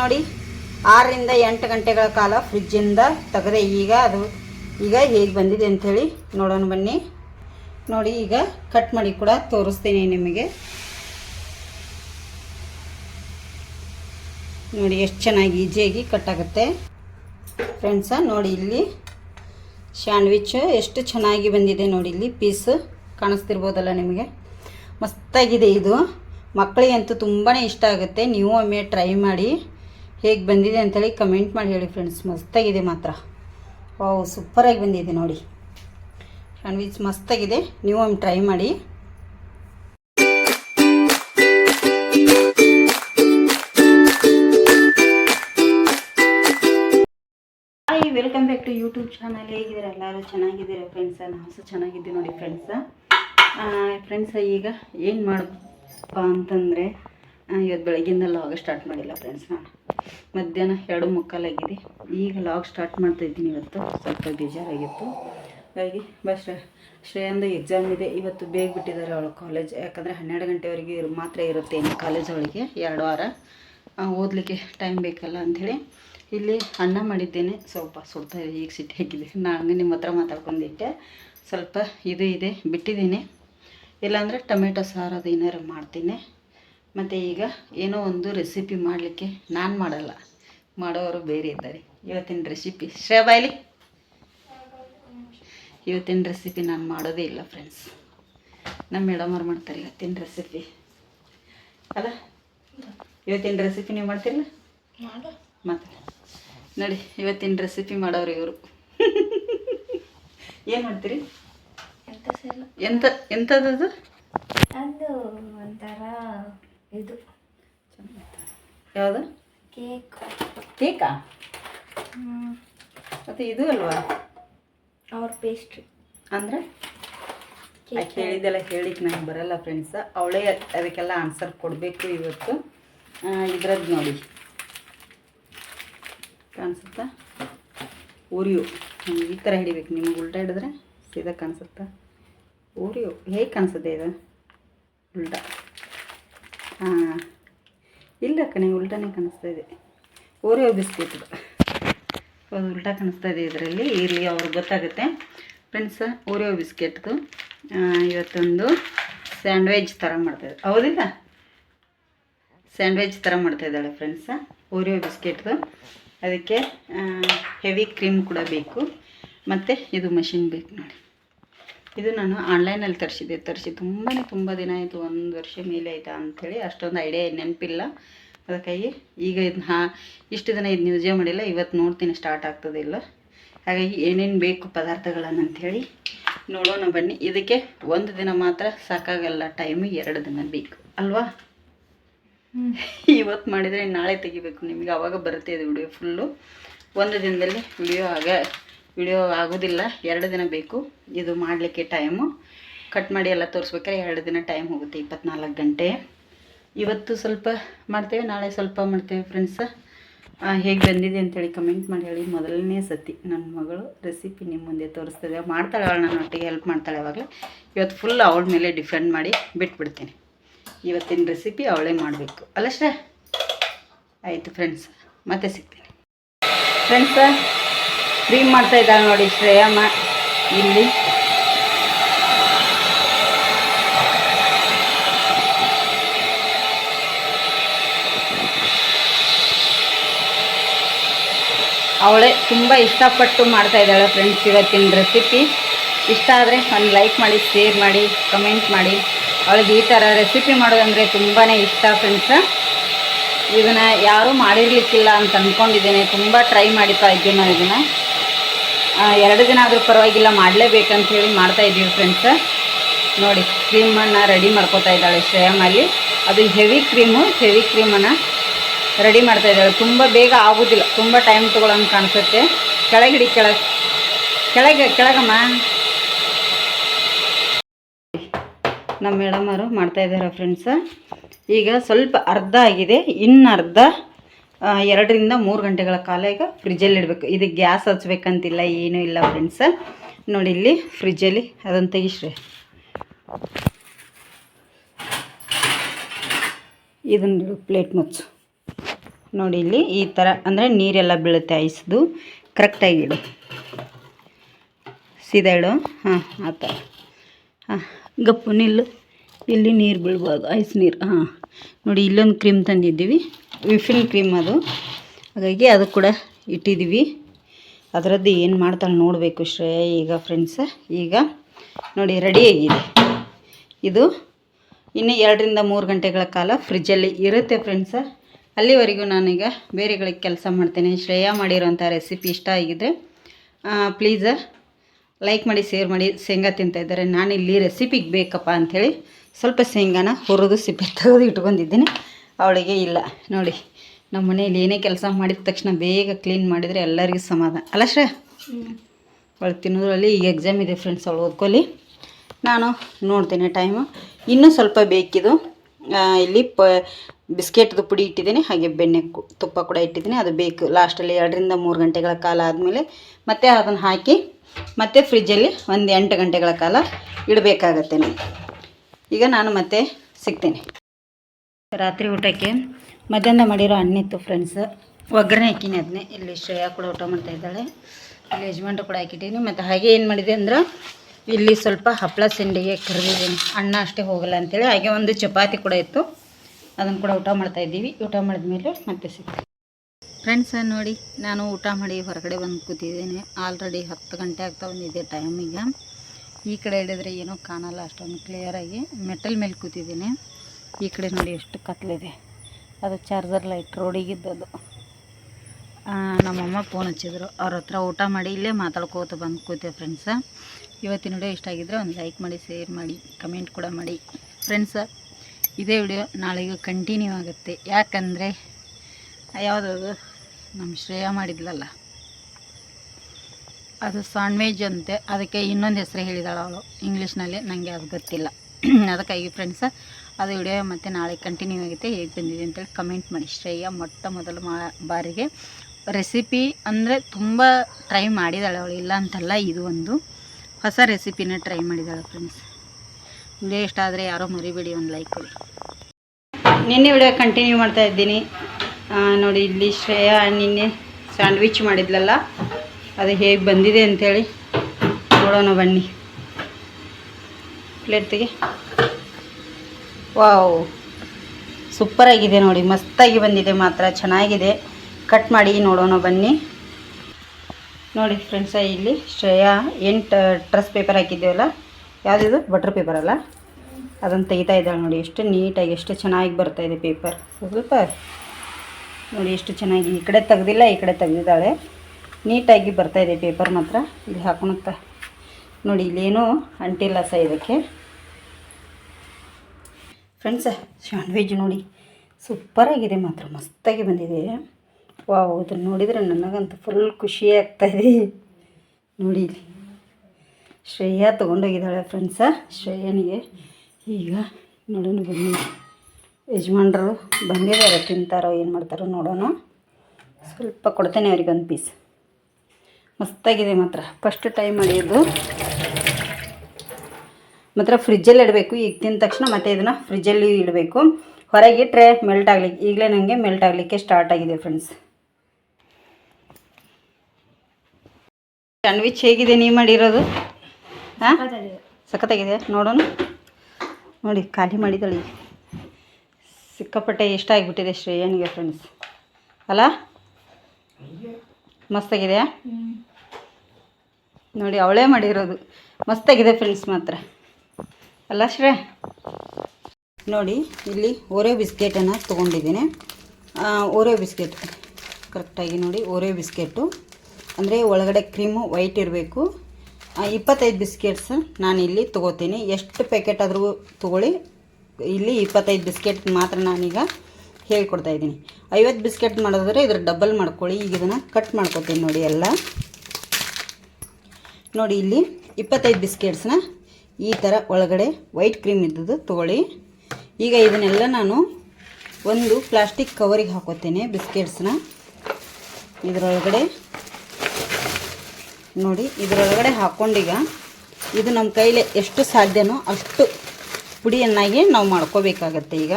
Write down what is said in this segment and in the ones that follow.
ನೋಡಿ, ಆರರಿಂದ ಎಂಟು ಗಂಟೆಗಳ ಕಾಲ ಫ್ರಿಜ್ಜಿಂದ ತೆಗೆದೆ ಈಗ ಅದು ಈಗ ಹೇಗೆ ಬಂದಿದೆ ಅಂಥೇಳಿ ನೋಡೋಣ ಬನ್ನಿ. ನೋಡಿ, ಈಗ ಕಟ್ ಮಾಡಿ ಕೂಡ ತೋರಿಸ್ತೀನಿ ನಿಮಗೆ. ನೋಡಿ, ಎಷ್ಟು ಚೆನ್ನಾಗಿ ಈಜಿಯಾಗಿ ಕಟ್ ಆಗುತ್ತೆ. ಫ್ರೆಂಡ್ಸ ನೋಡಿ ಇಲ್ಲಿ ಸ್ಯಾಂಡ್ವಿಚ್ ಎಷ್ಟು ಚೆನ್ನಾಗಿ ಬಂದಿದೆ ನೋಡಿ ಇಲ್ಲಿ ಪೀಸ್ ಕಾಣಿಸ್ತಿರ್ಬೋದಲ್ಲ ನಿಮಗೆ? ಮಸ್ತಾಗಿದೆ ಇದು. ಮಕ್ಕಳಿಗಂತೂ ತುಂಬಾ ಇಷ್ಟ ಆಗುತ್ತೆ. ನೀವು ಒಮ್ಮೆ ಟ್ರೈ ಮಾಡಿ. ಹೇಗೆ ಬಂದಿದೆ ಅಂತೇಳಿ ಕಮೆಂಟ್ ಮಾಡಿ ಹೇಳಿ ಫ್ರೆಂಡ್ಸ್ ಮಸ್ತಾಗಿದೆ ಮಾತ್ರ. ವಾವ್ ಸೂಪರಾಗಿ ಬಂದಿದೆ ನೋಡಿ. ಸ್ಯಾಂಡ್ವಿಚ್ ಮಸ್ತಾಗಿದೆ. ನೀವು ಒಮ್ಮೆ ಟ್ರೈ ಮಾಡಿ. Welcome back to YouTube channel ಹೇಗಿದ್ದೀರಾ ಎಲ್ಲರೂ? ಚೆನ್ನಾಗಿದ್ದೀರಾ ಫ್ರೆಂಡ್ಸ ನಾವು ಸಹ ಚೆನ್ನಾಗಿದ್ದೀವಿ ನೋಡಿ ಫ್ರೆಂಡ್ಸ ಫ್ರೆಂಡ್ಸ ಈಗ ಏನು ಮಾಡಪ್ಪ ಅಂತಂದರೆ ಇವತ್ತು ಬೆಳಗ್ಗಿಂದ ಹೋಗಿ ಸ್ಟಾರ್ಟ್ ಮಾಡಿಲ್ಲ ಫ್ರೆಂಡ್ಸ್ ನಾನು. ಮಧ್ಯಾಹ್ನ ಎರಡು ಮುಕ್ಕಾಲಾಗಿದೆ. ಈಗ ಲಾಗ್ ಸ್ಟಾರ್ಟ್ ಮಾಡ್ತಾ ಇದ್ದೀನಿ ಇವತ್ತು. ಸ್ವಲ್ಪ ಬೇಜಾರಾಗಿತ್ತು. ಹಾಗಾಗಿ ಬಸ್ ಶ್ರೇಯಾಂದ ಎಕ್ಸಾಮ್ ಇದೆ. ಇವತ್ತು ಬೇಗ ಬಿಟ್ಟಿದ್ದಾರೆ ಅವಳು ಕಾಲೇಜ್ ಯಾಕಂದರೆ ಹನ್ನೆರಡು ಗಂಟೆವರೆಗೆ ಮಾತ್ರ ಇರುತ್ತೆ ಇನ್ನು ಕಾಲೇಜ್ ಅವಳಿಗೆ. ಎರಡು ವಾರ. ಓದಲಿಕ್ಕೆ ಟೈಮ್ ಬೇಕಲ್ಲ ಅಂಥೇಳಿ. ಇಲ್ಲಿ ಅನ್ನ ಮಾಡಿದ್ದೇನೆ. ಸ್ವಲ್ಪ ಸುಡ್ತಾ ಈಗ ಸಿಟ್ಟು ಹಾಕಿದೆ. ನಾನು ನಿಮ್ಮ ಹತ್ರ ಮಾತಾಡ್ಕೊಂಡಿದ್ದೆ ಸ್ವಲ್ಪ ಇದು ಇದೆ. ಬಿಟ್ಟಿದ್ದೀನಿ. ಇಲ್ಲಾಂದರೆ ಟೊಮೆಟೊ ಸಾರು ಅದು ಏನಾರು ಮಾಡ್ತೀನಿ. ಮತ್ತು ಈಗ ಏನೋ ಒಂದು ರೆಸಿಪಿ ಮಾಡಲಿಕ್ಕೆ ನಾನು ಮಾಡಲ್ಲ. ಮಾಡೋರು ಬೇರೆ ಇದ್ದಾರೆ. ಇವತ್ತಿನ ರೆಸಿಪಿ ಶ್ರೇಯ ಬಾಯ್ಲಿ ಇವತ್ತಿನ ರೆಸಿಪಿ ನಾನು ಮಾಡೋದೇ ಇಲ್ಲ ಫ್ರೆಂಡ್ಸ್ ನಮ್ಮ ಮೇಡಮ್ ಅವ್ರು ಮಾಡ್ತಾರೆ ಇವತ್ತಿನ ರೆಸಿಪಿ ಅಲ್ಲ ಇವತ್ತಿನ ರೆಸಿಪಿ ನೀವು ಮಾಡ್ತಿರಲ್ಲ? ಮತ್ತೆ. ನೋಡಿ ಇವತ್ತಿನ ರೆಸಿಪಿ ಮಾಡೋರು ಇವರು. ಏನು ಮಾಡ್ತೀರಿ? ಎಂತ ಎಂಥದ್ದು ಅದು ಒಂಥರ ಇದು. ಯಾವುದು? ಕೇಕ್. ಕೇಕಾ? ಮತ್ತು ಇದು ಅಲ್ವಾ? ಅವ್ರ ಪೇಸ್ಟ್ರಿ ಅಂದರೆ? ಆಕೆ ಹೇಳಿದ್ದೆಲ್ಲ ಹೇಳಿಕ್ಕೆ ನನಗೆ ಬರಲ್ಲ ಫ್ರೆಂಡ್ಸ್ ಅವಳೇ ಅದಕ್ಕೆಲ್ಲ ಆನ್ಸರ್ ಕೊಡಬೇಕು ಇವತ್ತು. ಇದ್ರದ್ದು ನೋಡಿ. ಕಾಣಿಸುತ್ತಾ? ಉರಿಯೋ ಈ ಥರ ಹಿಡಿಬೇಕು. ನಿಮಗೆ ಉಲ್ಟಾ ಹಿಡಿದ್ರೆ ಸೀದಾ ಕಾಣಿಸುತ್ತಾ? ಉರಿಯೋ ಹೇಗೆ ಕಾಣಿಸುತ್ತೆ ಇದು? ಉಲ್ಟಾ. ಹಾಂ. ಇಲ್ಲ ಕಣೆ ಉಲ್ಟಾನೇ ಕಾಣಿಸ್ತಾ ಇದೆ. ಓರಿಯೋ ಬಿಸ್ಕೆಟ್ ಅದು ಉಲ್ಟಾ ಕಾಣಿಸ್ತಾ ಇದೆ ಇದರಲ್ಲಿ. ಇರಲಿ ಅವ್ರಿಗೆ ಗೊತ್ತಾಗುತ್ತೆ. ಫ್ರೆಂಡ್ಸ ಓರಿಯೋ ಬಿಸ್ಕೆಟ್ದು ಇವತ್ತೊಂದು ಸ್ಯಾಂಡ್ವಿಚ್ ಥರ ಮಾಡ್ತಾಯಿದ್ದೆ ಹೌದಿಲ್ಲ? ಸ್ಯಾಂಡ್ವಿಚ್ ಥರ ಮಾಡ್ತಾಯಿದ್ದಾಳೆ ಫ್ರೆಂಡ್ಸ ಓರಿಯೋ ಬಿಸ್ಕೆಟ್ದು ಅದಕ್ಕೆ ಹೆವಿ ಕ್ರೀಮ್ ಕೂಡ ಬೇಕು. ಮತ್ತು ಇದು ಮಷಿನ್ ಬೇಕು ನೋಡಿ. ಇದು ನಾನು ಆನ್ಲೈನಲ್ಲಿ ತರಿಸಿದ್ದೆ. ತರಿಸಿ ತುಂಬಾ ತುಂಬ ದಿನ ಆಯಿತು, ಒಂದು ವರ್ಷ ಮೇಲೆ ಆಯಿತಾ ಅಂಥೇಳಿ ಅಷ್ಟೊಂದು ಐಡಿಯಾ ನೆನಪಿಲ್ಲ. ಅದಕ್ಕಾಗಿ ಈಗ ಇದನ್ನ ಹಾ ಇಷ್ಟು ದಿನ ಇದು ಯೂಸೇ ಮಾಡಿಲ್ಲ ಇವತ್ತು ನೋಡ್ತೀನಿ ಸ್ಟಾರ್ಟ್ ಆಗ್ತದಿಲ್ಲ ಹಾಗಾಗಿ ಏನೇನು ಬೇಕು ಪದಾರ್ಥಗಳನ್ನು ಅಂಥೇಳಿ ನೋಡೋಣ ಬನ್ನಿ. ಇದಕ್ಕೆ ಒಂದು ದಿನ ಮಾತ್ರ ಸಾಕಾಗಲ್ಲ ಟೈಮು ಎರಡು ದಿನ ಬೇಕು. ಅಲ್ವಾ? ಇವತ್ತು ಮಾಡಿದರೆ ನಾಳೆ ತೆಗಿಬೇಕು. ನಿಮಗೆ ಆವಾಗ ಬರುತ್ತೆ ಇದು ವಿಡಿಯೋ ಫುಲ್ಲು ಒಂದು ದಿನದಲ್ಲಿ ವಿಡಿಯೋ ಆಗ ವಿಡಿಯೋ ಆಗೋದಿಲ್ಲ, ಎರಡು ದಿನ ಬೇಕು. ಇದು ಮಾಡಲಿಕ್ಕೆ ಟೈಮು. ಕಟ್ ಮಾಡಿ ಎಲ್ಲ ತೋರಿಸ್ಬೇಕಾರೆ ಎರಡು ದಿನ ಟೈಮ್ ಹೋಗುತ್ತೆ, ಇಪ್ಪತ್ನಾಲ್ಕು ಗಂಟೆ. ಇವತ್ತು ಸ್ವಲ್ಪ ಮಾಡ್ತೇವೆ, ನಾಳೆ ಸ್ವಲ್ಪ ಮಾಡ್ತೇವೆ ಫ್ರೆಂಡ್ಸ ಹೇಗೆ ಬಂದಿದೆ ಅಂತೇಳಿ ಕಮೆಂಟ್ ಮಾಡಿ ಹೇಳಿ. ಮೊದಲನೇ ಸತಿ ನನ್ನ ಮಗಳು ರೆಸಿಪಿ ನಿಮ್ಮ ಮುಂದೆ ತೋರಿಸ್ತದೆ. ಮಾಡ್ತಾಳೆ ಅವಳು, ನನ್ನ ಒಟ್ಟಿಗೆ ಹೆಲ್ಪ್ ಮಾಡ್ತಾಳೆ ಯಾವಾಗಲೇ ಇವತ್ತು ಫುಲ್ ಅವಳ ಮೇಲೆ ಡಿಫೆಂಡ್ ಮಾಡಿ ಬಿಟ್ಬಿಡ್ತೀನಿ. ಇವತ್ತಿನ ರೆಸಿಪಿ ಅವಳೇ ಮಾಡಬೇಕು. ಅಲ್ಲಷ್ಟೇ ಆಯಿತು ಫ್ರೆಂಡ್ಸ್ ಮತ್ತೆ ಸಿಗ್ತೀನಿ. ಫ್ರೆಂಡ್ಸ ಕ್ರೀಮ್ ಮಾಡ್ತಾ ಇದ್ದಾಳೆ ನೋಡಿ ಶ್ರೇಯಮ್ಮ. ಇಲ್ಲಿ. ಅವಳೇ ತುಂಬ ಇಷ್ಟಪಟ್ಟು ಮಾಡ್ತಾ ಇದ್ದಾಳೆ ಫ್ರೆಂಡ್ಸ್ ಇವತ್ತಿನ ರೆಸಿಪಿ ಇಷ್ಟ ಆದರೆ ಒಂದು ಲೈಕ್ ಮಾಡಿ ಶೇರ್ ಮಾಡಿ ಕಮೆಂಟ್ ಮಾಡಿ. ಅವಳಿಗೆ ಈ ಥರ ರೆಸಿಪಿ ಮಾಡೋದಂದರೆ ತುಂಬಾ ಇಷ್ಟ ಫ್ರೆಂಡ್ಸ ಇದನ್ನು ಯಾರೂ ಮಾಡಿರಲಿಕ್ಕಿಲ್ಲ ಅಂತ ಅಂದ್ಕೊಂಡಿದ್ದೇನೆ ತುಂಬ ಟ್ರೈ ಮಾಡಿತಾ ಇದ್ದೀನಿ ನಾನು ಇದನ್ನು. ಎರಡು ದಿನ ಆದರೂ ಪರವಾಗಿಲ್ಲ ಮಾಡಲೇಬೇಕಂತ ಹೇಳಿ ಮಾಡ್ತಾ ಇದ್ದೀವಿ ಫ್ರೆಂಡ್ಸ್ ನೋಡಿ ಕ್ರೀಮನ್ನು ರೆಡಿ ಮಾಡ್ಕೋತಾ ಇದ್ದಾಳೆ ಶ್ರೇಯಮ್ ಅಲ್ಲಿ. ಅದು ಹೆವಿ ಕ್ರೀಮು ಹೆವಿ ಕ್ರೀಮನ್ನು ರೆಡಿ ಮಾಡ್ತಾ ಇದ್ದಾಳೆ. ತುಂಬ ಬೇಗ ಆಗೋದಿಲ್ಲ, ತುಂಬ ಟೈಮ್ ತೊಗೊಳಂಗೆ ಕಾಣಿಸುತ್ತೆ. ಕೆಳಗಿಡಿ ಕೆಳಗೆ ಕೆಳಗೆ, ಕೆಳಗಮ್ಮ. ನಮ್ಮ ಮೇಡಮರು ಮಾಡ್ತಾ ಇದ್ದಾರೆ ಫ್ರೆಂಡ್ಸ ಈಗ ಸ್ವಲ್ಪ ಅರ್ಧ ಆಗಿದೆ ಇನ್ನು ಅರ್ಧ ಎರಡರಿಂದ ಮೂರು ಗಂಟೆಗಳ ಕಾಲ ಈಗ ಫ್ರಿಜ್ಜಲ್ಲಿ ಇಡಬೇಕು. ಇದು ಗ್ಯಾಸ್ ಹಚ್ಬೇಕಂತಿಲ್ಲ, ಏನೂ ಇಲ್ಲ ಫ್ರೆಂಡ್ಸ ನೋಡಿ ಇಲ್ಲಿ ಫ್ರಿಜ್ಜಲ್ಲಿ ಅದನ್ನು ತೆಗಿಸ್ರಿ. ಇದನ್ನು ಪ್ಲೇಟ್ ಮುಚ್ಚು. ನೋಡಿ ಇಲ್ಲಿ ಈ ಥರ ಅಂದರೆ ನೀರೆಲ್ಲ ಬೀಳುತ್ತೆ ಐಸ್ದು. ಕರೆಕ್ಟಾಗಿ ಇಡು. ಸೀದಾ ಇಡು. ಹಾಂ ಆ ಥರ ಹಾಂ, ಗಪ್ಪು ನಿಲ್ಲು. ಇಲ್ಲಿ ನೀರು ಬೀಳ್ಬೋದು, ಐಸ್ ನೀರು. ಹಾಂ. ನೋಡಿ, ಇಲ್ಲೊಂದು ಕ್ರೀಮ್ ತಂದಿದ್ದೀವಿ. ವಿಫಿಲ್ ಕ್ರೀಮ್ ಅದು. ಹಾಗಾಗಿ ಅದು ಕೂಡ ಇಟ್ಟಿದ್ದೀವಿ. ಅದರದ್ದು ಏನು ಮಾಡ್ತಾಳೆ ನೋಡಬೇಕು ಶ್ರೇಯಾ ಈಗ ಫ್ರೆಂಡ್ಸ ಈಗ ನೋಡಿ ರೆಡಿಯಾಗಿದೆ ಇದು ಇನ್ನು ಎರಡರಿಂದ ಮೂರು ಗಂಟೆಗಳ ಕಾಲ ಫ್ರಿಜ್ಜಲ್ಲಿ ಇರುತ್ತೆ ಫ್ರೆಂಡ್ಸ ಅಲ್ಲಿವರೆಗೂ ನಾನೀಗ ಬೇರೆಗಳಿಗೆ ಕೆಲಸ ಮಾಡ್ತೇನೆ. ಶ್ರೇಯಾ ಮಾಡಿರೋಂಥ ರೆಸಿಪಿ ಇಷ್ಟ ಆಗಿದ್ದರೆ ಪ್ಲೀಸ ಲೈಕ್ ಮಾಡಿ ಶೇರ್ ಮಾಡಿ. ಶೇಂಗಾ ತಿಂತಾ ಇದ್ದಾರೆ. ನಾನಿಲ್ಲಿ ರೆಸಿಪಿಗೆ ಬೇಕಪ್ಪ ಅಂಥೇಳಿ ಸ್ವಲ್ಪ ಶೇಂಗಾನ ಹುರಿದು ಸಿಪ್ಪೆ ತೆಗೆದು ಇಟ್ಕೊಂಡಿದ್ದೀನಿ ಅವಳಿಗೆ ಇಲ್ಲ. ನೋಡಿ ನಮ್ಮ ಮನೇಲಿ ಏನೇ ಕೆಲಸ ಮಾಡಿದ ತಕ್ಷಣ ಬೇಗ ಕ್ಲೀನ್ ಮಾಡಿದರೆ ಎಲ್ಲರಿಗೂ ಸಮಾಧಾನ. ಅಲ್ಲ ಶ್ರೇ ಅವಳು ತಿನ್ನೋದ್ರಲ್ಲಿ ಈಗ ಎಕ್ಸಾಮ್ ಇದೆ ಫ್ರೆಂಡ್ಸ್ ಅವಳು ಓದ್ಕೊಳ್ಳಿ. ನಾನು ನೋಡ್ತೇನೆ ಟೈಮು ಇನ್ನೂ ಸ್ವಲ್ಪ ಬೇಕಿದು. ಇಲ್ಲಿ ಪ ಬಿಸ್ಕೆಟ್ದು ಪುಡಿ ಇಟ್ಟಿದ್ದೀನಿ ಹಾಗೆ ಬೆಣ್ಣೆ ತುಪ್ಪ ಕೂಡ ಇಟ್ಟಿದ್ದೀನಿ. ಅದು ಬೇಕು. ಲಾಸ್ಟಲ್ಲಿ ಎರಡರಿಂದ ಮೂರು ಗಂಟೆಗಳ ಕಾಲ ಆದಮೇಲೆ ಮತ್ತೆ ಅದನ್ನು ಹಾಕಿ ಮತ್ತೆ ಫ್ರಿಜ್ಜಲ್ಲಿ ಒಂದು ಎಂಟು ಗಂಟೆಗಳ ಕಾಲ ಇಡಬೇಕಾಗತ್ತೆ ನಾನು. ಈಗ ನಾನು ಮತ್ತೆ ಸಿಗ್ತೀನಿ. ರಾತ್ರಿ ಊಟಕ್ಕೆ ಮಧ್ಯಾಹ್ನ ಮಾಡಿರೋ ಹಣ್ಣಿತ್ತು ಫ್ರೆಂಡ್ಸ್ ಒಗ್ಗರಣೆ ಹಾಕಿನಿ ಅದನ್ನೇ ಇಲ್ಲಿ ಶ್ರೇಯಾ ಕೂಡ ಊಟ ಮಾಡ್ತಾ ಇದ್ದಾಳೆ. ಇಲ್ಲಿ ಯಜಮಾನ್ರು ಕೂಡ ಹಾಕಿದ್ದೀನಿ ಮತ್ತು ಹಾಗೆ ಏನು ಮಾಡಿದೆ ಅಂದ್ರೆ ಇಲ್ಲಿ ಸ್ವಲ್ಪ ಹಪ್ಪಳ ಸಂಡಿಗೆ ಕರೆದಿದ್ದೀನಿ. ಅಣ್ಣ ಅಷ್ಟೇ ಹೋಗಲ್ಲ ಅಂತೇಳಿ. ಹಾಗೆ ಒಂದು ಚಪಾತಿ ಕೂಡ ಇತ್ತು. ಅದನ್ನು ಕೂಡ ಊಟ ಮಾಡ್ತಾ ಇದ್ದೀವಿ. ಊಟ ಮಾಡಿದ್ಮೇಲೆ ಮತ್ತೆ ಸಿಗ್ತೀವಿ ಫ್ರೆಂಡ್ಸ ನೋಡಿ, ನಾನು ಊಟ ಮಾಡಿ ಹೊರಗಡೆ ಬಂದು ಕೂತಿದ್ದೀನಿ. ಆಲ್ರೆಡಿ ಹತ್ತು ಗಂಟೆ ಆಗ್ತಾ ಬಂದಿದೆ ಟೈಮಿಗೆ ಈ ಕಡೆ ಹಿಡಿದ್ರೆ ಏನೂ ಕಾಣಲ್ಲ, ಅಷ್ಟೊಂದು ಕ್ಲಿಯರಾಗಿ ಮೆಟಲ್ ಮೇಲೆ ಕೂತಿದ್ದೀನಿ. ಈ ಕಡೆ ನೋಡಿ ಎಷ್ಟು ಕತ್ಲಿದೆ. ಅದು ಚಾರ್ಜರ್ ಲೈಟ್ ರೋಡಿಗಿದ್ದದು ನಮ್ಮಮ್ಮ ಫೋನ್ ಹಚ್ಚಿದ್ರು. ಅವ್ರ ಹತ್ರ ಊಟ ಮಾಡಿ ಇಲ್ಲೇ ಮಾತಾಡ್ಕೋತ ಬಂದು ಕೂತೆ ಫ್ರೆಂಡ್ಸ ಇವತ್ತಿನ ವಿಡಿಯೋ ಇಷ್ಟ ಆಗಿದ್ರೆ ಒಂದು ಲೈಕ್ ಮಾಡಿ ಶೇರ್ ಮಾಡಿ ಕಮೆಂಟ್ ಕೂಡ ಮಾಡಿ. ಫ್ರೆಂಡ್ಸ ಇದೇ ವಿಡಿಯೋ ನಾಳೆಗೂ ಕಂಟಿನ್ಯೂ ಆಗುತ್ತೆ. ಯಾಕಂದರೆ ಯಾವುದದು ನಮ್ಮ ಶ್ರೇಯ ಮಾಡಿದ್ಲಲ್ಲ. ಅದು ಸಾಂಡ್ವೇಜ್ ಅಂತೆ. ಅದಕ್ಕೆ ಇನ್ನೊಂದು ಹೆಸರು ಹೇಳಿದಾಳೆ ಅವಳು. ಇಂಗ್ಲೀಷ್ನಲ್ಲಿ ನನಗೆ ಅದು ಗೊತ್ತಿಲ್ಲ. ಅದಕ್ಕಾಗಿ ಫ್ರೆಂಡ್ಸ ಅದು ವಿಡಿಯೋ ಮತ್ತು ನಾಳೆ ಕಂಟಿನ್ಯೂ ಆಗುತ್ತೆ ಹೇಗೆ ಬಂದಿದೆ ಅಂತೇಳಿ ಕಮೆಂಟ್ ಮಾಡಿ. ಶ್ರೇಯ ಮೊಟ್ಟ ಮೊದಲು ಮಾ ಬಾರಿಗೆ ರೆಸಿಪಿ ಅಂದರೆ ತುಂಬ ಟ್ರೈ ಮಾಡಿದಾಳೆ ಅವಳು. ಇಲ್ಲ ಅಂತಲ್ಲ, ಇದು ಒಂದು ಹೊಸ ರೆಸಿಪಿನ ಟ್ರೈ ಮಾಡಿದಾಳೆ ಫ್ರೆಂಡ್ಸ್ ವಿಡಿಯೋ ಇಷ್ಟ ಆದರೆ ಯಾರೋ ಮರಿಬೇಡಿ, ಒಂದು ಲೈಕ್ ಕೊಡಿ. ನಿನ್ನೆ ವಿಡಿಯೋ ಕಂಟಿನ್ಯೂ ಮಾಡ್ತಾ ಇದ್ದೀನಿ. ನೋಡಿ, ಇಲ್ಲಿ ಶ್ರೇಯ ನಿನ್ನೆ ಸ್ಯಾಂಡ್ವಿಚ್ ಮಾಡಿದ್ಲಲ್ಲ. ಅದು ಹೇಗೆ ಬಂದಿದೆ ಅಂಥೇಳಿ ನೋಡೋಣ ಬನ್ನಿ. ಪ್ಲೇಟ್ ತೆಗಿ. ವಾವ್ ಸೂಪರಾಗಿದೆ ನೋಡಿ, ಮಸ್ತಾಗಿ ಬಂದಿದೆ ಮಾತ್ರ, ಚೆನ್ನಾಗಿದೆ. ಕಟ್ ಮಾಡಿ ನೋಡೋಣ ಬನ್ನಿ. ನೋಡಿ ಫ್ರೆಂಡ್ಸ ಇಲ್ಲಿ ಶ್ರೇಯಾ ಎಂಟು ಡ್ರೆಸ್ ಪೇಪರ್ ಹಾಕಿದ್ದೇವಲ್ಲ? ಯಾವುದಿದು? ಬಟರ್ ಪೇಪರ್ ಅಲ್ಲ? ಅದನ್ನು ತೆಗಿತಾ ಇದ್ದಾಳೆ ನೋಡಿ, ಎಷ್ಟು ನೀಟಾಗಿ, ಎಷ್ಟು ಚೆನ್ನಾಗಿ ಬರ್ತಾ ಇದೆ ಪೇಪರ್ ಸ್ವಲ್ಪ ನೋಡಿ, ಎಷ್ಟು ಚೆನ್ನಾಗಿ ಈ ಕಡೆ ತೆಗ್ದಿಲ್ಲ, ಈ ಕಡೆ ತೆಗ್ದಿದ್ದಾಳೆ. ನೀಟಾಗಿ ಬರ್ತಾ ಇದೆ ಪೇಪರ್ ಮಾತ್ರ. ಇಲ್ಲಿ ಹಾಕೊಳುತ್ತಾ ನೋಡಿ, ಇಲ್ಲೇನೂ ಅಂಟಿಲ್ಲ ಸಹ ಇದಕ್ಕೆ. ಫ್ರೆಂಡ್ಸ ಸ್ಯಾಂಡ್ವಿಚ್ ನೋಡಿ. ಸೂಪರಾಗಿದೆ ಮಾತ್ರ. ಮಸ್ತಾಗಿ ಬಂದಿದೆ. ವಾವ್ ಇದನ್ನು ನೋಡಿದರೆ ನನಗಂತೂ ಫುಲ್ ಖುಷಿ ಆಗ್ತಾಯಿದೆ ನೋಡಿ ಇಲ್ಲಿ. ಶ್ರೇಯಾ ತೊಗೊಂಡೋಗಿದ್ದಾಳೆ ಫ್ರೆಂಡ್ಸ ಶ್ರೇಯನಿಗೆ. ಈಗ ನೋಡೋಣ ಬನ್ನಿ. ಯಜಮಾನ್ರು ಬಂದಿದ್ದಾರೆ, ತಿಂತಾರೋ, ಏನು ಮಾಡ್ತಾರೋ ನೋಡೋಣ. ಸ್ವಲ್ಪ ಕೊಡ್ತೇನೆ ಅವ್ರಿಗೆ ಒಂದು ಪೀಸ್ ಮಸ್ತಾಗಿದೆ ಮಾತ್ರ. ಫಸ್ಟ್ ಟೈಮ್ ಮಾಡಿದ್ದು. ಮಾತ್ರ ಫ್ರಿಜ್ಜಲ್ಲಿ ಇಡಬೇಕು. ಈಗ ತಿಂದ ತಕ್ಷಣ ಮತ್ತೆ ಇದನ್ನು ಫ್ರಿಜ್ಜಲ್ಲಿ ಇಡಬೇಕು. ಹೊರಗೆ ಇಟ್ಟರೆ ಮೆಲ್ಟ್ ಆಗಲಿಕ್ಕೆ, ಈಗಲೇ ನನಗೆ ಮೆಲ್ಟ್ ಆಗಲಿಕ್ಕೆ ಸ್ಟಾರ್ಟ್ ಆಗಿದೆ ಫ್ರೆಂಡ್ಸ್ ಸ್ಯಾಂಡ್ವಿಚ್ ಹೇಗಿದೆ ನೀವು ಮಾಡಿರೋದು? ಹಾಂ? ಸಖತ್ತಾಗಿದೆ. ನೋಡೋಣ. ನೋಡಿ, ಖಾಲಿ ಮಾಡಿದಳು ಸಿಕ್ಕಾಪಟ್ಟೆ ಇಷ್ಟ ಆಗಿಬಿಟ್ಟಿದೆ ಶ್ರೇಯನಿಗೆ ಫ್ರೆಂಡ್ಸ್ ಅಲ್ಲ ಮಸ್ತಾಗಿದೆಯಾ? ನೋಡಿ, ಅವಳೇ ಮಾಡಿರೋದು. ಮಸ್ತಾಗಿದೆ ಫ್ರೆಂಡ್ಸ್ ಮಾತ್ರ. ಅಲ್ಲ, ಶ್ರೇ? ನೋಡಿ, ಇಲ್ಲಿ ಓರೆ ಬಿಸ್ಕೆಟನ್ನು ತೊಗೊಂಡಿದ್ದೀನಿ. ಓರೆ ಬಿಸ್ಕೆಟ್ ಕರೆಕ್ಟಾಗಿ ನೋಡಿ ಓರೆ ಬಿಸ್ಕೆಟು ಅಂದರೆ ಒಳಗಡೆ ಕ್ರೀಮು ವೈಟ್ ಇರಬೇಕು. ಇಪ್ಪತ್ತೈದು ಬಿಸ್ಕೆಟ್ಸ್ ನಾನು ಇಲ್ಲಿ ತೊಗೋತೀನಿ. ಎಷ್ಟು ಪ್ಯಾಕೆಟ್ ಆದರೂ ತೊಗೊಳ್ಳಿ. ಇಲ್ಲಿ ಇಪ್ಪತ್ತೈದು ಬಿಸ್ಕೆಟ್ ಮಾತ್ರ ನಾನೀಗ ಹೇಳ್ಕೊಡ್ತಾ ಇದ್ದೀನಿ. ಐವತ್ತು ಬಿಸ್ಕೆಟ್ ಮಾಡೋದಾದ್ರೆ ಇದ್ರ ಡಬಲ್ ಮಾಡ್ಕೊಳ್ಳಿ. ಈಗ ಇದನ್ನು ಕಟ್ ಮಾಡ್ಕೊತೀನಿ ನೋಡಿ ಎಲ್ಲ. ನೋಡಿ ಇಲ್ಲಿ ಇಪ್ಪತ್ತೈದು ಬಿಸ್ಕೆಟ್ಸ್ನ ಈ ಥರ ಒಳಗಡೆ ವೈಟ್ ಕ್ರೀಮ್ ಇದ್ದದ್ದು ತೊಗೊಳ್ಳಿ. ಈಗ ಇದನ್ನೆಲ್ಲ ನಾನು ಒಂದು ಪ್ಲಾಸ್ಟಿಕ್ ಕವರಿಗೆ ಹಾಕೋತೇನೆ ಬಿಸ್ಕೆಟ್ಸ್ನ. ಇದರೊಳಗಡೆ ನೋಡಿ, ಇದರೊಳಗಡೆ ಹಾಕ್ಕೊಂಡೀಗ ಇದು ನಮ್ಮ ಕೈಲಿ ಎಷ್ಟು ಸಾಧ್ಯನೋ ಅಷ್ಟು ಪುಡಿಯನ್ನಾಗಿ ನಾವು ಮಾಡ್ಕೋಬೇಕಾಗತ್ತೆ ಈಗ.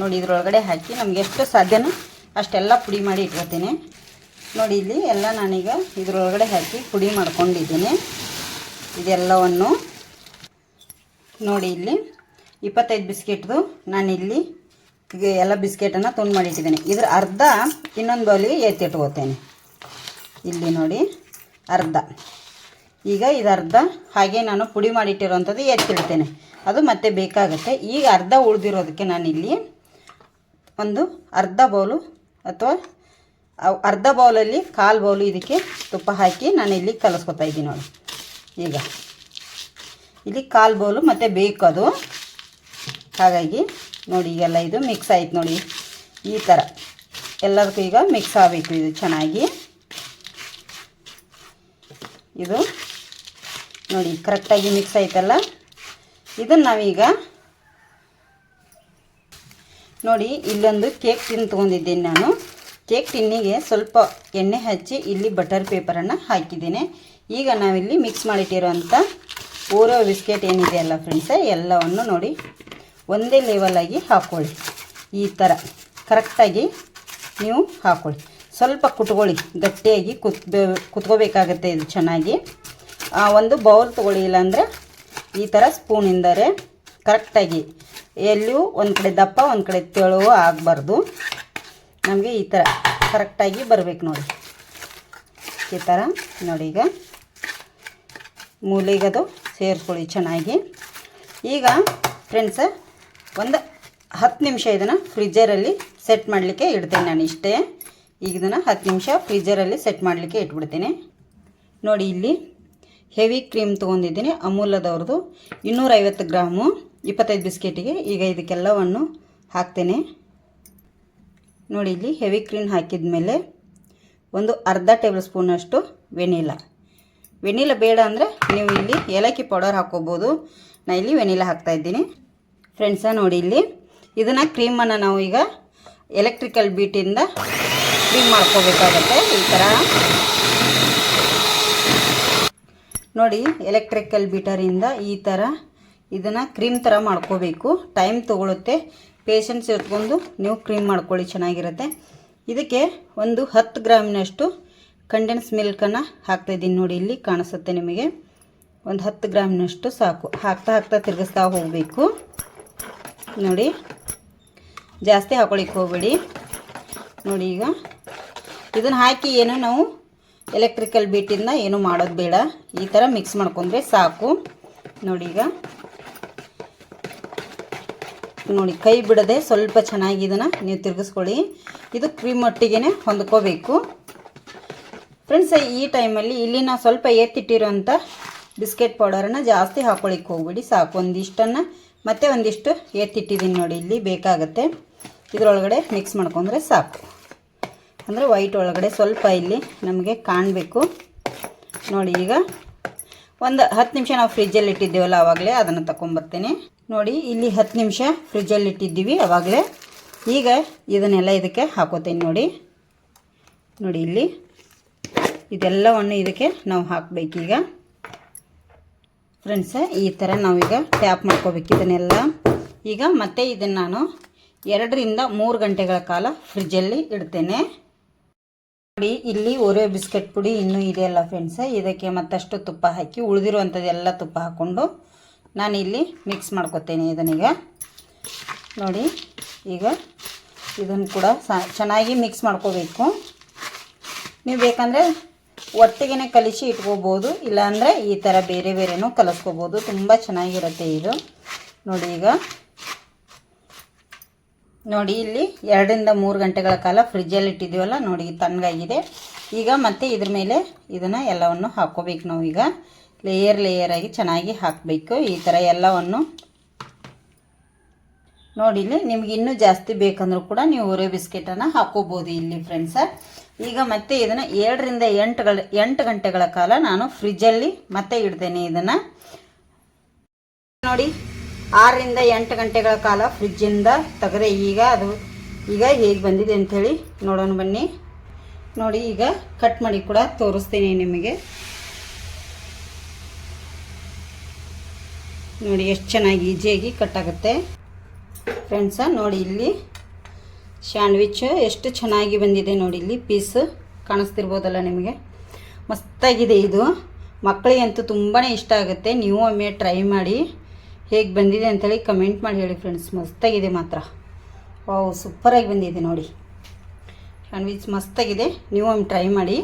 ನೋಡಿ, ಇದರೊಳಗಡೆ ಹಾಕಿ ನಮಗೆ ಎಷ್ಟು ಸಾಧ್ಯನೋ ಅಷ್ಟೆಲ್ಲ ಪುಡಿ ಮಾಡಿ ಇಟ್ಕೊತೀನಿ. ನೋಡಿ ಇಲ್ಲಿ ಎಲ್ಲ ನಾನೀಗ ಇದರೊಳಗಡೆ ಹಾಕಿ ಪುಡಿ ಮಾಡ್ಕೊಂಡಿದ್ದೀನಿ. ಇದೆಲ್ಲವನ್ನು ನೋಡಿ ಇಲ್ಲಿ ಇಪ್ಪತ್ತೈದು ಬಿಸ್ಕೆಟ್ದು ನಾನಿಲ್ಲಿ ಎಲ್ಲ ಬಿಸ್ಕೆಟನ್ನು ತುಂಡು ಮಾಡಿ ಇಟ್ಟಿದ್ದೀನಿ ಇದ್ರ ಅರ್ಧ ಇನ್ನೊಂದು ಬೌಲಿಗೆ ಎತ್ತಿಟ್ಕೋತೇನೆ. ಇಲ್ಲಿ ನೋಡಿ ಅರ್ಧ. ಈಗ ಇದು ಅರ್ಧ ಹಾಗೆ ನಾನು ಪುಡಿ ಮಾಡಿಟ್ಟಿರೋವಂಥದ್ದು ಎತ್ತಿಡ್ತೇನೆ. ಅದು ಮತ್ತೆ ಬೇಕಾಗುತ್ತೆ. ಈಗ ಅರ್ಧ ಉಳಿದಿರೋದಕ್ಕೆ ನಾನಿಲ್ಲಿ ಒಂದು ಅರ್ಧ ಬೌಲು ಅಥವಾ ಅರ್ಧ ಬೌಲಲ್ಲಿ ಕಾಲು ಬೌಲು ಇದಕ್ಕೆ ತುಪ್ಪ ಹಾಕಿ ನಾನು ಇಲ್ಲಿ ಕಲಸ್ಕೊತಾ ಇದ್ದೀನಿ ನೋಡಿ. ಈಗ ಇಲ್ಲಿ ಕಾಲು ಬೌಲು ಮತ್ತು ಬೇಕು ಅದು. ಹಾಗಾಗಿ ನೋಡಿ ಈಗೆಲ್ಲ ಇದು ಮಿಕ್ಸ್ ಆಯ್ತು ನೋಡಿ. ಈ ಥರ ಎಲ್ಲದಕ್ಕೂ ಈಗ ಮಿಕ್ಸ್ ಆಗಬೇಕು ಇದು ಚೆನ್ನಾಗಿ. ಇದು ನೋಡಿ ಕರೆಕ್ಟಾಗಿ ಮಿಕ್ಸ್ ಆಯ್ತಲ್ಲ. ಇದನ್ನು ನಾವೀಗ ನೋಡಿ ಇಲ್ಲೊಂದು ಕೇಕ್ ತಿಂದು ತೊಗೊಂಡಿದ್ದೀನಿ ನಾನು. ಕೇಕ್ ಟಿನ್ನಿಗೆ ಸ್ವಲ್ಪ ಎಣ್ಣೆ ಹಚ್ಚಿ ಇಲ್ಲಿ ಬಟರ್ ಪೇಪರನ್ನು ಹಾಕಿದ್ದೀನಿ. ಈಗ ನಾವಿಲ್ಲಿ ಮಿಕ್ಸ್ ಮಾಡಿಟ್ಟಿರೋಂಥ ಓರೋ ಬಿಸ್ಕೆಟ್ ಏನಿದೆ ಅಲ್ಲ ಫ್ರೆಂಡ್ಸ ಎಲ್ಲವನ್ನು ನೋಡಿ ಒಂದೇ ಲೆವೆಲಾಗಿ ಹಾಕ್ಕೊಳ್ಳಿ ಈ ಥರ ಕರೆಕ್ಟಾಗಿ ನೀವು ಹಾಕ್ಕೊಳ್ಳಿ ಸ್ವಲ್ಪ ಕುಟ್ಕೊಳ್ಳಿ ಗಟ್ಟಿಯಾಗಿ ಕುತ್ ಕುತ್ಕೋಬೇಕಾಗತ್ತೆ ಇದು ಚೆನ್ನಾಗಿ. ಆ, ಒಂದು ಬೌಲ್ ತೊಗೊಳ್ಳಿ ಇಲ್ಲಾಂದರೆ ಈ ಥರ ಸ್ಪೂನಿಂದರೆ ಕರೆಕ್ಟಾಗಿ ಎಲ್ಲಿಯೂ ಒಂದು ಕಡೆ ದಪ್ಪ ಒಂದು ಕಡೆ ತೆಳುವು ಆಗಬಾರ್ದು. ನಮಗೆ ಈ ಥರ ಕರೆಕ್ಟಾಗಿ ಬರಬೇಕು ನೋಡಿ. ಈ ಥರ ನೋಡಿ ಈಗ. ಮೂಲೆಗದು ಸೇರಿಸ್ಕೊಳ್ಳಿ ಚೆನ್ನಾಗಿ. ಈಗ ಫ್ರೆಂಡ್ಸ ಒಂದು ಹತ್ತು ನಿಮಿಷ ಇದನ್ನು ಫ್ರಿಜ್ಜರಲ್ಲಿ ಸೆಟ್ ಮಾಡಲಿಕ್ಕೆ ಇಡ್ತೇನೆ ನಾನು ಇಷ್ಟೇ. ಈಗ ಇದನ್ನು ಹತ್ತು ನಿಮಿಷ ಫ್ರಿಜ್ಜರಲ್ಲಿ ಸೆಟ್ ಮಾಡಲಿಕ್ಕೆ ಇಟ್ಬಿಡ್ತೀನಿ. ನೋಡಿ ಇಲ್ಲಿ ಹೆವಿ ಕ್ರೀಮ್ ತೊಗೊಂಡಿದ್ದೀನಿ, ಅಮೂಲದವ್ರದ್ದು ಇನ್ನೂರೈವತ್ತು ಗ್ರಾಮು, ಇಪ್ಪತ್ತೈದು ಬಿಸ್ಕೆಟಿಗೆ ಈಗ ಇದಕ್ಕೆಲ್ಲವನ್ನು ಹಾಕ್ತೇನೆ. ನೋಡಿ ಇಲ್ಲಿ ಹೆವಿ ಕ್ರೀಮ್ ಹಾಕಿದ ಮೇಲೆ ಒಂದು ಅರ್ಧ ಟೇಬಲ್ ಸ್ಪೂನಷ್ಟು ವೆನಿಲಾ. ವೆನಿಲಾ ಬೇಡ ಅಂದರೆ ನೀವು ಇಲ್ಲಿ ಏಲಕ್ಕಿ ಪೌಡರ್ ಹಾಕ್ಕೋಬೋದು. ನಾನು ಇಲ್ಲಿ ವೆನಿಲಾ ಹಾಕ್ತಾಯಿದ್ದೀನಿ ಫ್ರೆಂಡ್ಸ ನೋಡಿ ಇಲ್ಲಿ ಇದನ್ನು ಕ್ರೀಮನ್ನು ನಾವು ಈಗ ಎಲೆಕ್ಟ್ರಿಕಲ್ ಬೀಟಿಂದ ಕ್ರೀಮ್ ಮಾಡ್ಕೋಬೇಕಾಗತ್ತೆ ಈ ಥರ ನೋಡಿ ಎಲೆಕ್ಟ್ರಿಕಲ್ ಬೀಟರಿಂದ ಈ ಥರ ಇದನ್ನು ಕ್ರೀಮ್ ಥರ ಮಾಡ್ಕೋಬೇಕು. ಟೈಮ್ ತೊಗೊಳುತ್ತೆ. ಪೇಷನ್ಸ್ ಇಟ್ಕೊಂಡು ನೀವು ಕ್ರೀಮ್ ಮಾಡ್ಕೊಳ್ಳಿ, ಚೆನ್ನಾಗಿರುತ್ತೆ. ಇದಕ್ಕೆ ಒಂದು ಹತ್ತು ಗ್ರಾಮಿನಷ್ಟು ಕಂಡೆನ್ಸ್ ಮಿಲ್ಕನ್ನು ಹಾಕ್ತಾಯಿದ್ದೀನಿ ನೋಡಿ, ಇಲ್ಲಿ ಕಾಣಿಸುತ್ತೆ ನಿಮಗೆ. ಒಂದು ಹತ್ತು ಗ್ರಾಮಿನಷ್ಟು ಸಾಕು. ಹಾಕ್ತಾ ಹಾಕ್ತಾ ತಿರುಗಿಸ್ತಾ ಹೋಗಬೇಕು. ನೋಡಿ, ಜಾಸ್ತಿ ಹಾಕೊಳಿಕ್ಕೆ ಹೋಗಬೇಡಿ. ನೋಡಿ ಈಗ, ಇದನ್ನು ಹಾಕಿ ಏನು ನಾವು ಎಲೆಕ್ಟ್ರಿಕಲ್ ಬೀಟಿಂದ ಏನು ಮಾಡೋದು ಬೇಡ. ಈ ಥರ ಮಿಕ್ಸ್ ಮಾಡ್ಕೊಂಡ್ರೆ ಸಾಕು. ನೋಡಿ ಈಗ ನೋಡಿ, ಕೈ ಬಿಡದೆ ಸ್ವಲ್ಪ ಚೆನ್ನಾಗಿ ಇದನ್ನು ನೀವು ತಿರುಗಿಸ್ಕೊಳ್ಳಿ. ಇದು ಕ್ರೀಮ್ ಒಟ್ಟಿಗೆ ಹೊಂದ್ಕೋಬೇಕು. ಫ್ರೆಂಡ್ಸ್, ಈ ಟೈಮಲ್ಲಿ ಇಲ್ಲಿ ನಾವು ಸ್ವಲ್ಪ ಎತ್ತಿಟ್ಟಿರೋಂಥ ಬಿಸ್ಕೆಟ್ ಪೌಡರನ್ನು ಜಾಸ್ತಿ ಹಾಕೊಳ್ಳಿಕ್ಕೆ ಹೋಗ್ಬಿಡಿ, ಸಾಕು. ಒಂದಿಷ್ಟನ್ನು ಮತ್ತೆ ಒಂದಿಷ್ಟು ಎತ್ತಿಟ್ಟಿದ್ದೀನಿ ನೋಡಿ, ಇಲ್ಲಿ ಬೇಕಾಗುತ್ತೆ. ಇದರೊಳಗಡೆ ಮಿಕ್ಸ್ ಮಾಡ್ಕೊಂಡ್ರೆ ಸಾಕು. ಅಂದರೆ ವೈಟ್ ಒಳಗಡೆ ಸ್ವಲ್ಪ ಇಲ್ಲಿ ನಮಗೆ ಕಾಣಬೇಕು. ನೋಡಿ, ಈಗ ಒಂದು ಹತ್ತು ನಿಮಿಷ ನಾವು ಫ್ರಿಜ್ಜಲ್ಲಿ ಇಟ್ಟಿದ್ದೇವಲ್ಲ ಆವಾಗಲೇ ಅದನ್ನು ತಗೊಂಬರ್ತೇನೆ ನೋಡಿ, ಇಲ್ಲಿ ಹತ್ತು ನಿಮಿಷ ಫ್ರಿಜ್ಜಲ್ಲಿ ಇಟ್ಟಿದ್ದೀವಿ, ಅವಾಗಲೇ. ಈಗ ಇದನ್ನೆಲ್ಲ ಇದಕ್ಕೆ ಹಾಕೋತೀನಿ ನೋಡಿ. ನೋಡಿ ಇಲ್ಲಿ. ಇದೆಲ್ಲವನ್ನು ಇದಕ್ಕೆ ನಾವು ಹಾಕಬೇಕೀಗ. ಫ್ರೆಂಡ್ಸ ಈ ಥರ ನಾವೀಗ ಟ್ಯಾಪ್ ಮಾಡ್ಕೋಬೇಕು ಇದನ್ನೆಲ್ಲ. ಈಗ ಮತ್ತೆ ಇದನ್ನು ನಾನು ಎರಡರಿಂದ ಮೂರು ಗಂಟೆಗಳ ಕಾಲ ಫ್ರಿಜ್ಜಲ್ಲಿ ಇಡ್ತೇನೆ. ನೋಡಿ, ಇಲ್ಲಿ ಒರೆ ಬಿಸ್ಕೆಟ್ ಪುಡಿ ಇನ್ನೂ ಇದೆಯಲ್ಲ ಫ್ರೆಂಡ್ಸ ಇದಕ್ಕೆ ಮತ್ತಷ್ಟು ತುಪ್ಪ ಹಾಕಿ, ಉಳಿದಿರುವಂಥದ್ದೆಲ್ಲ ತುಪ್ಪ ಹಾಕ್ಕೊಂಡು ನಾನು ಇಲ್ಲಿ ಮಿಕ್ಸ್ ಮಾಡ್ಕೊತೇನೆ ಇದನ್ನೀಗ. ನೋಡಿ, ಈಗ ಇದನ್ನು ಕೂಡ ಚೆನ್ನಾಗಿ ಮಿಕ್ಸ್ ಮಾಡ್ಕೋಬೇಕು. ನೀವು ಬೇಕಂದರೆ ಒಟ್ಟಿಗೆ ಕಲಿಸಿ ಇಟ್ಕೋಬೋದು, ಇಲ್ಲಾಂದರೆ ಈ ಥರ ಬೇರೆ ಬೇರೆನೂ ಕಲಿಸ್ಕೋಬೋದು. ತುಂಬ ಚೆನ್ನಾಗಿರುತ್ತೆ ಇದು. ನೋಡಿ ಈಗ. ನೋಡಿ, ಇಲ್ಲಿ ಎರಡರಿಂದ ಮೂರು ಗಂಟೆಗಳ ಕಾಲ ಫ್ರಿಜ್ಜಲ್ಲಿ ಇಟ್ಟಿದ್ದೀವಲ್ಲ, ನೋಡಿ, ತಣ್ಣಗಾಗಿದೆ. ಈಗ ಮತ್ತೆ ಇದ್ರ ಮೇಲೆ ಇದನ್ನು ಎಲ್ಲವನ್ನು ಹಾಕ್ಕೋಬೇಕು ನಾವು ಈಗ ಲೇಯರ್ ಲೇಯರಾಗಿ ಚೆನ್ನಾಗಿ ಹಾಕಬೇಕು. ಈ ಥರ ಎಲ್ಲವನ್ನು ನೋಡಿ ಇಲ್ಲಿ ನಿಮ್ಗೆ ಇನ್ನೂ ಜಾಸ್ತಿ ಬೇಕಂದ್ರೂ ಕೂಡ ನೀವು ಒರೆ ಬಿಸ್ಕೆಟನ್ನು ಹಾಕೋಬೋದು ಇಲ್ಲಿ ಫ್ರೆಂಡ್ಸ ಈಗ ಮತ್ತೆ ಇದನ್ನು ಏಳರಿಂದ ಎಂಟುಗಳ ಎಂಟು ಗಂಟೆಗಳ ಕಾಲ ನಾನು ಫ್ರಿಜ್ಜಲ್ಲಿ ಮತ್ತೆ ಇಡ್ತೇನೆ ಇದನ್ನು. ನೋಡಿ, ಆರರಿಂದ ಎಂಟು ಗಂಟೆಗಳ ಕಾಲ ಫ್ರಿಜ್ಜಿಂದ ತೆಗೆದ್ರೆ ಈಗ ಅದು, ಈಗ ಹೇಗೆ ಬಂದಿದೆ ಅಂಥೇಳಿ ನೋಡೋಣ ಬನ್ನಿ. ನೋಡಿ, ಈಗ ಕಟ್ ಮಾಡಿ ಕೂಡ ತೋರಿಸ್ತೀನಿ ನಿಮಗೆ. ನೋಡಿ ಎಷ್ಟು ಚೆನ್ನಾಗಿ ಈಜಿಯಾಗಿ ಕಟ್ಟಾಗುತ್ತೆ ಫ್ರೆಂಡ್ಸ ನೋಡಿ ಇಲ್ಲಿ ಸ್ಯಾಂಡ್ವಿಚ್ ಎಷ್ಟು ಚೆನ್ನಾಗಿ ಬಂದಿದೆ ನೋಡಿ ಇಲ್ಲಿ ಪೀಸ್ ಕಾಣಿಸ್ತಿರ್ಬೋದಲ್ಲ ನಿಮಗೆ. ಮಸ್ತಾಗಿದೆ ಇದು. ಮಕ್ಕಳಿಗಂತೂ ತುಂಬಾ ಇಷ್ಟ ಆಗುತ್ತೆ. ನೀವು ಒಮ್ಮೆ ಟ್ರೈ ಮಾಡಿ ಹೇಗೆ ಬಂದಿದೆ ಅಂತೇಳಿ ಕಮೆಂಟ್ ಮಾಡಿ ಹೇಳಿ ಫ್ರೆಂಡ್ಸ್ ಮಸ್ತಾಗಿದೆ ಮಾತ್ರ. ವಾವ್ ಸೂಪರಾಗಿ ಬಂದಿದೆ ನೋಡಿ. ಸ್ಯಾಂಡ್ವಿಚ್ ಮಸ್ತಾಗಿದೆ. ನೀವು ಒಮ್ಮೆ ಟ್ರೈ ಮಾಡಿ.